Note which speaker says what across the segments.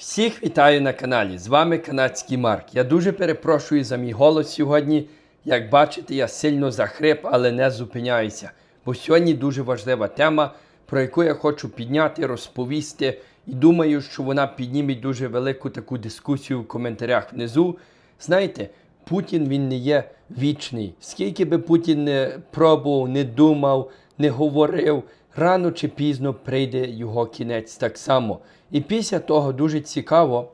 Speaker 1: Всіх вітаю на каналі. З вами канадський Марк. Я дуже перепрошую за мій голос сьогодні. Як бачите, я сильно захрип, але не зупиняюся. Бо сьогодні дуже важлива тема, про яку я хочу підняти, розповісти. І думаю, що вона підніме дуже велику таку дискусію в коментарях внизу. Знаєте, Путін він не є вічний. Скільки би Путін не пробував, не думав, не говорив, рано чи пізно прийде його кінець так само. І після того дуже цікаво,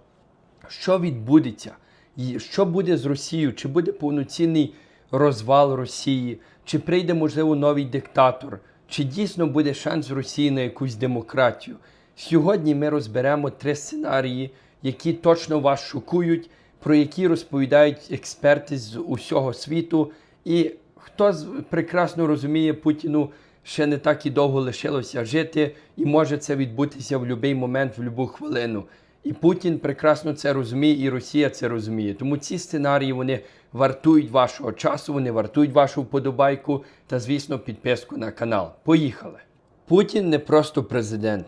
Speaker 1: що відбудеться, і що буде з Росією, чи буде повноцінний розвал Росії, чи прийде, можливо, новий диктатор, чи дійсно буде шанс Росії на якусь демократію. Сьогодні ми розберемо три сценарії, які точно вас шокують, про які розповідають експерти з усього світу. І хто прекрасно розуміє Путіну, ще не так і довго лишилося жити, і може це відбутися в будь-який момент, в будь-яку хвилину. І Путін прекрасно це розуміє, і Росія це розуміє. Тому ці сценарії вони вартують вашого часу, вони вартують вашу вподобайку та, звісно, підписку на канал. Поїхали! Путін не просто президент.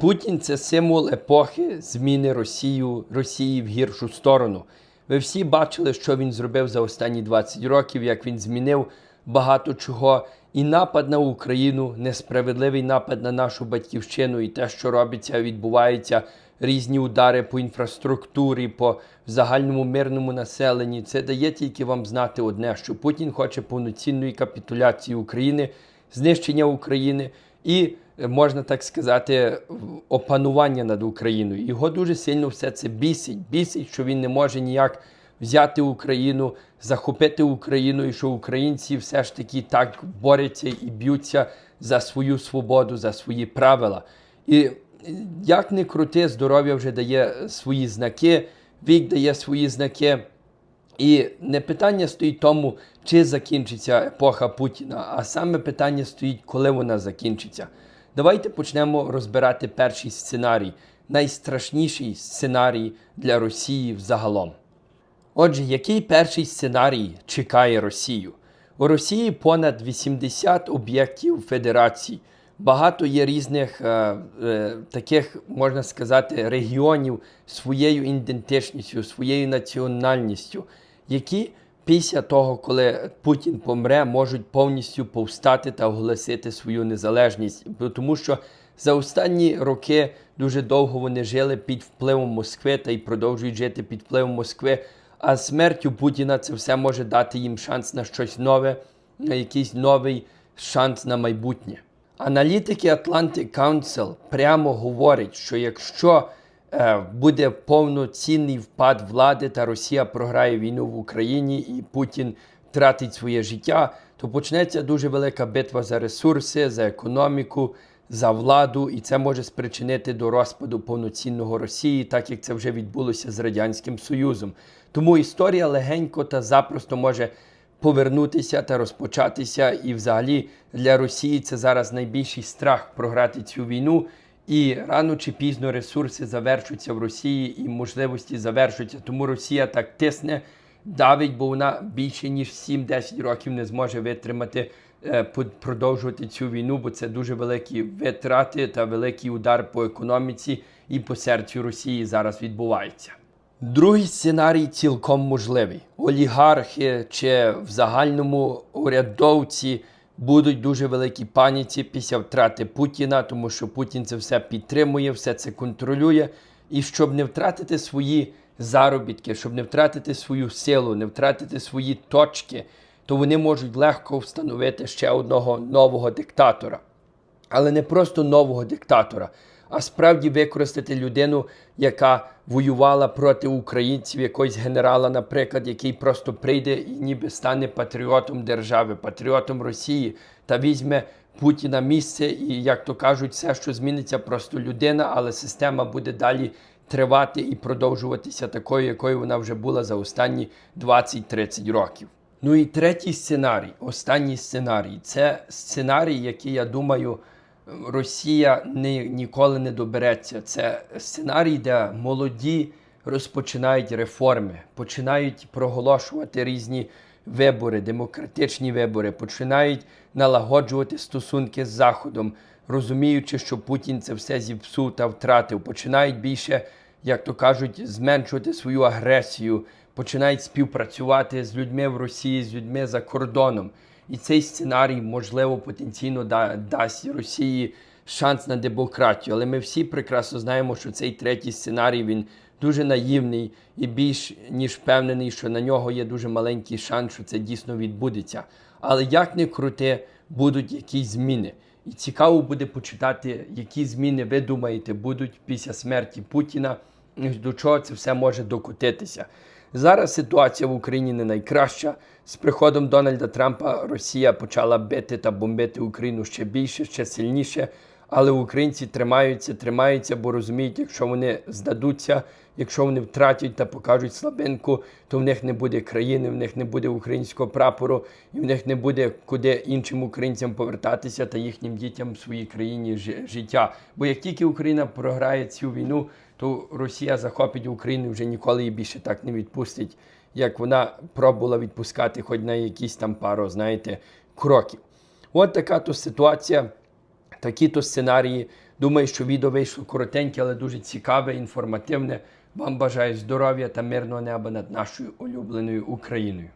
Speaker 1: Путін це символ епохи зміни Росію, Росії в гіршу сторону. Ви всі бачили, що він зробив за останні 20 років, як він змінив багато чого. І напад на Україну, несправедливий напад на нашу батьківщину, і те, що робиться, відбувається, різні удари по інфраструктурі, по загальному мирному населенні. Це дає тільки вам знати одне, що Путін хоче повноцінної капітуляції України, знищення України і, е, можна так сказати, опанування над Україною. Його дуже сильно все це бісить. Бісить, що він не може ніяк взяти Україну, захопити Україну, і що українці все ж таки так борються і б'ються за свою свободу, за свої правила. І як не крути, здоров'я вже дає свої знаки, вік дає свої знаки. І не питання стоїть тому, чи закінчиться епоха Путіна, а саме питання стоїть, коли вона закінчиться. Давайте почнемо розбирати перший сценарій, найстрашніший сценарій для Росії взагалом. Отже, який перший сценарій чекає Росію? У Росії понад 80 об'єктів федерації. Багато є різних е, е, таких, можна сказати, регіонів своєю ідентичністю, своєю національністю, які після того, коли Путін помре, можуть повністю повстати та оголосити свою незалежність. Тому що за останні роки дуже довго вони жили під впливом Москви та й продовжують жити під впливом Москви. А смертю Путіна це все може дати їм шанс на щось нове, на якийсь новий шанс на майбутнє. Аналітики Atlantic Council прямо говорять, що якщо е, буде повноцінний впад влади та Росія програє війну в Україні і Путін втратить своє життя, то почнеться дуже велика битва за ресурси, за економіку, за владу, і це може спричинити до розпаду повноцінного Росії, так як це вже відбулося з Радянським Союзом. Тому історія легенько та запросто може повернутися та розпочатися. І, взагалі, для Росії це зараз найбільший страх програти цю війну. І рано чи пізно ресурси завершуються в Росії і можливості завершуються. Тому Росія так тисне, давить, бо вона більше ніж 7-10 років не зможе витримати, продовжувати цю війну, бо це дуже великі витрати та великий удар по економіці і по серцю Росії зараз відбувається. Другий сценарій цілком можливий. Олігархи чи в загальному урядовці будуть дуже великій паніці після втрати Путіна, тому що Путін це все підтримує, все це контролює. І щоб не втратити свої заробітки, щоб не втратити свою силу, не втратити свої точки, то вони можуть легко встановити ще одного нового диктатора але не просто нового диктатора, а справді використати людину, яка воювала проти українців, якогось генерала, наприклад, який просто прийде і ніби стане патріотом держави, патріотом Росії та візьме Путіна місце, і, як то кажуть, все, що зміниться, просто людина, але система буде далі тривати і продовжуватися такою, якою вона вже була за останні 20-30 років. Ну і третій сценарій, останній сценарій це сценарій, який я думаю, Росія ні, ніколи не добереться. Це сценарій, де молоді розпочинають реформи, починають проголошувати різні вибори, демократичні вибори, починають налагоджувати стосунки з Заходом, розуміючи, що Путін це все зіпсув та втратив, починають більше як то кажуть, зменшувати свою агресію, починають співпрацювати з людьми в Росії, з людьми за кордоном. І цей сценарій, можливо, потенційно да- дасть Росії шанс на демократію. Але ми всі прекрасно знаємо, що цей третій сценарій він дуже наївний і більш ніж впевнений, що на нього є дуже маленький шанс, що це дійсно відбудеться. Але як не крути, будуть якісь зміни. І цікаво буде почитати, які зміни ви думаєте будуть після смерті Путіна, до чого це все може докотитися. Зараз ситуація в Україні не найкраща. З приходом Дональда Трампа Росія почала бити та бомбити Україну ще більше, ще сильніше. Але українці тримаються, тримаються, бо розуміють, якщо вони здадуться, якщо вони втратять та покажуть слабинку, то в них не буде країни, в них не буде українського прапору, і в них не буде куди іншим українцям повертатися та їхнім дітям в своїй країні жи- життя. Бо як тільки Україна програє цю війну, то Росія захопить Україну і вже ніколи її більше так не відпустить, як вона пробувала відпускати хоч на якісь там пару, знаєте, кроків. От така то ситуація. Такі то сценарії. Думаю, що відео вийшло коротеньке, але дуже цікаве, інформативне. Вам бажаю здоров'я та мирного неба над нашою улюбленою Україною.